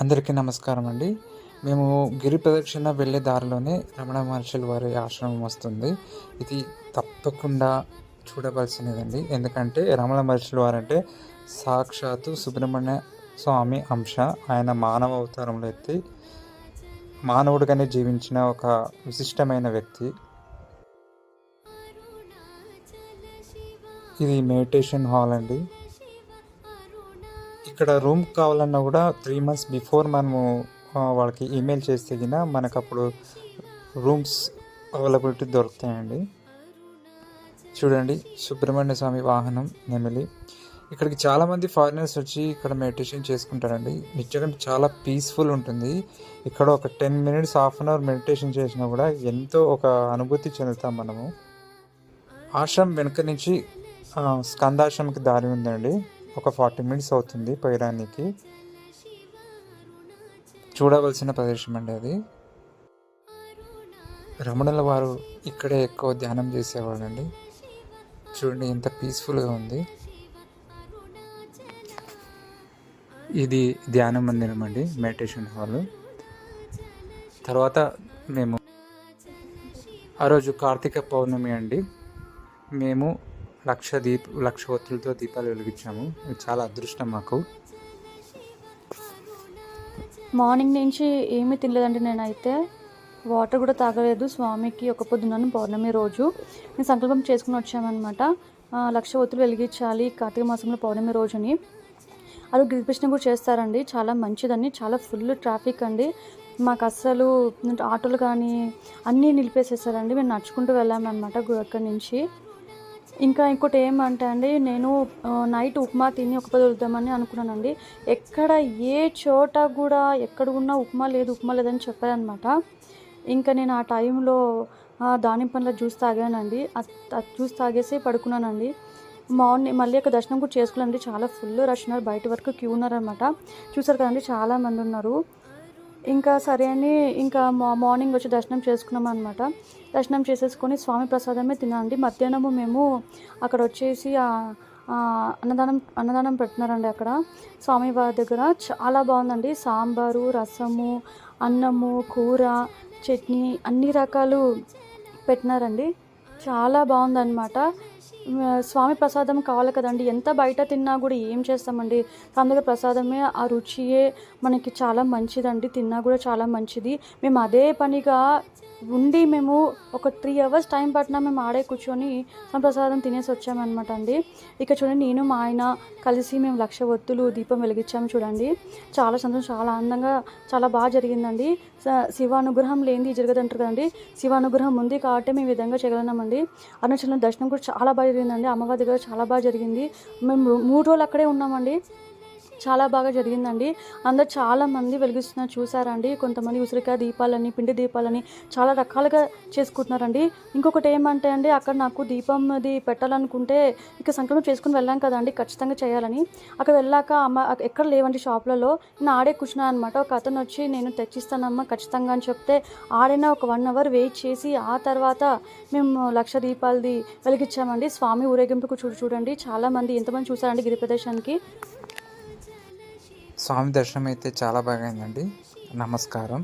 అందరికీ నమస్కారం అండి. మేము గిరి ప్రదక్షిణ వెళ్ళే దారిలోనే రమణ మహర్షులు వారి ఆశ్రమం వస్తుంది. ఇది తప్పకుండా చూడవలసినదండి. ఎందుకంటే రమణ మహర్షులు వారంటే సాక్షాత్తు సుబ్రహ్మణ్య స్వామి అంశ. ఆయన మానవ అవతారంలో ఎత్తి మానవుడిగానే జీవించిన ఒక విశిష్టమైన వ్యక్తి. ఇది మెడిటేషన్ హాల్ అండి. ఇక్కడ రూమ్ కావాలన్నా కూడా త్రీ మంత్స్ బిఫోర్ మనము వాళ్ళకి ఈమెయిల్ చేస్తే గిన మనకు అప్పుడు రూమ్స్ అవైలబిలిటీ దొరుకుతాయండి. చూడండి సుబ్రహ్మణ్య స్వామి వాహనం నెమిలి. ఇక్కడికి చాలామంది ఫారినర్స్ వచ్చి ఇక్కడ మెడిటేషన్ చేసుకుంటారండి. నిజంగా చాలా పీస్ఫుల్ ఉంటుంది. ఇక్కడ ఒక ten minutes half an hour meditation చేసినా కూడా ఎంతో ఒక అనుభూతి చెందుతాం మనము. ఆశ్రమం వెనుక నుంచి స్కందాశ్రమకి దారి ఉందండి. ఒక ఫార్టీ మినిట్స్ అవుతుంది పోయడానికి. చూడవలసిన ప్రదేశం అండి అది. రమణుల వారు ఇక్కడే ఎక్కువ ధ్యానం చేసేవాళ్ళండి. చూడండి ఎంత పీస్ఫుల్గా ఉంది. ఇది ధ్యాన మందిరం అండి మెడిటేషన్ హాల్ తర్వాత మేము ఆ రోజు కార్తీక పౌర్ణమి అండి. మేము లక్ష దీప లక్ష ఒత్తులతో దీపాలు వెలిగించాము. చాలా అదృష్టం మాకు. మార్నింగ్ నుంచి ఏమీ తినలేదండి నేనైతే. వాటర్ కూడా తాగలేదు. స్వామికి ఒక పొద్దున్నాను పౌర్ణమి రోజు. నేను సంకల్పం చేసుకుని వచ్చామన్నమాట. లక్ష ఒత్తులు వెలిగించాలి కార్తీక మాసంలో పౌర్ణమి రోజుని. అది గిరికృష్ణ కూడా చేస్తారండి. చాలా మంచిదని చాలా ఫుల్ ట్రాఫిక్ అండి. మాకు అస్సలు ఆటోలు కానీ అన్నీ నిలిపేసేసారండి. మేము నడుచుకుంటూ వెళ్ళామన్నమాట గు- అక్కడి నుంచి. ఇంకా ఇంకోటి ఏమంటే అండి నేను నైట్ ఉప్మా తిని ఒక పది వద్దామని అనుకున్నానండి. ఎక్కడ ఏ చోట కూడా ఎక్కడ ఉన్నా ఉప్మా లేదు ఉప్మా లేదని చెప్పారనమాట. ఇంకా నేను ఆ టైంలో ఆ, దానిమ్మ పండ్ల జ్యూస్ తాగానండి. జ్యూస్ తాగేసి పడుకున్నానండి. మార్నింగ్ మళ్ళీ ఒక దర్శనం కూడా చేసుకోలేండి చాలా ఫుల్ రష్ ఉన్నారు బయట వరకు క్యూ ఉన్నారనమాట. చూసారు కదండి చాలామంది ఉన్నారు. ఇంకా సరే అని ఇంకా మా మార్నింగ్ వచ్చి దర్శనం చేసుకున్నాం అనమాట దర్శనం చేసేసుకొని స్వామి ప్రసాదమే తినండి మధ్యాహ్నము మేము అక్కడ వచ్చేసి అన్నదానం అన్నదానం పెట్టినారండి అక్కడ. స్వామి వారి దగ్గర చాలా బాగుందండి. సాంబారు రసము అన్నము కూర చట్నీ అన్ని రకాలు పెట్టినారండి. చాలా బాగుందన్నమాట. స్వామి ప్రసాదం కావాలి కదండి. ఎంత బయట తిన్నా కూడా ఏం చేస్తామండి? స్వామి ప్రసాదమే ఆ రుచియే మనకి చాలా మంచిదండి. తిన్నా కూడా చాలా మంచిది. మేము అదే పనిగా ఉండి మేము ఒక త్రీ అవర్స్ టైం పట్టినా మేము ఆడే కూర్చొని సంప్రసాదం ప్రసాదం తినేసి వచ్చామన్నమాట అండి. ఇక చూడండి నేను మా ఆయన కలిసి మేము లక్ష ఒత్తులు దీపం వెలిగించాము చూడండి. చాలా సంతోషం చాలా ఆనందంగా చాలా బాగా జరిగిందండి. శివానుగ్రహం లేనిది జరగదంటారు కదండి. శివానుగ్రహం ఉంది కాబట్టి మేము విధంగా చేయగలిగినామండి అరుణాచలం దర్శనం కూడా చాలా బాగా జరిగిందండి. అమ్మవారి దగ్గర చాలా బాగా జరిగింది. మేము మూడు రోజులు అక్కడే ఉన్నామండి. చాలా బాగా జరిగిందండి. అందరు చాలా మంది వెలిగిస్తున్నారు. చూసారండి కొంతమంది ఉసిరికాయ దీపాలని పిండి దీపాలని చాలా రకాలుగా చేసుకుంటున్నారండి. ఇంకొకటి ఏమంటే అండి అక్కడ నాకు దీపం అది పెట్టాలనుకుంటే ఇక సంకల్పం చేసుకుని వెళ్ళాం కదండి ఖచ్చితంగా చేయాలని. అక్కడ వెళ్ళాక అమ్మ ఎక్కడ లేవండి షాప్లలో. నేను ఆడే కూర్చున్నాను అనమాట ఒక అతను వచ్చి నేను తెచ్చిస్తానమ్మా ఖచ్చితంగా అని చెప్తే ఆడైనా ఒక వన్ అవర్ వెయిట్ చేసి ఆ తర్వాత మేము లక్ష దీపాలది వెలిగించామండి. స్వామి ఊరేగింపుకు చూడు చూడండి. చాలామంది ఎంతమంది చూసారండి గిరి ప్రదేశానికి స్వామి దర్శనం అయితే చాలా బాగా అయిందండి. నమస్కారం.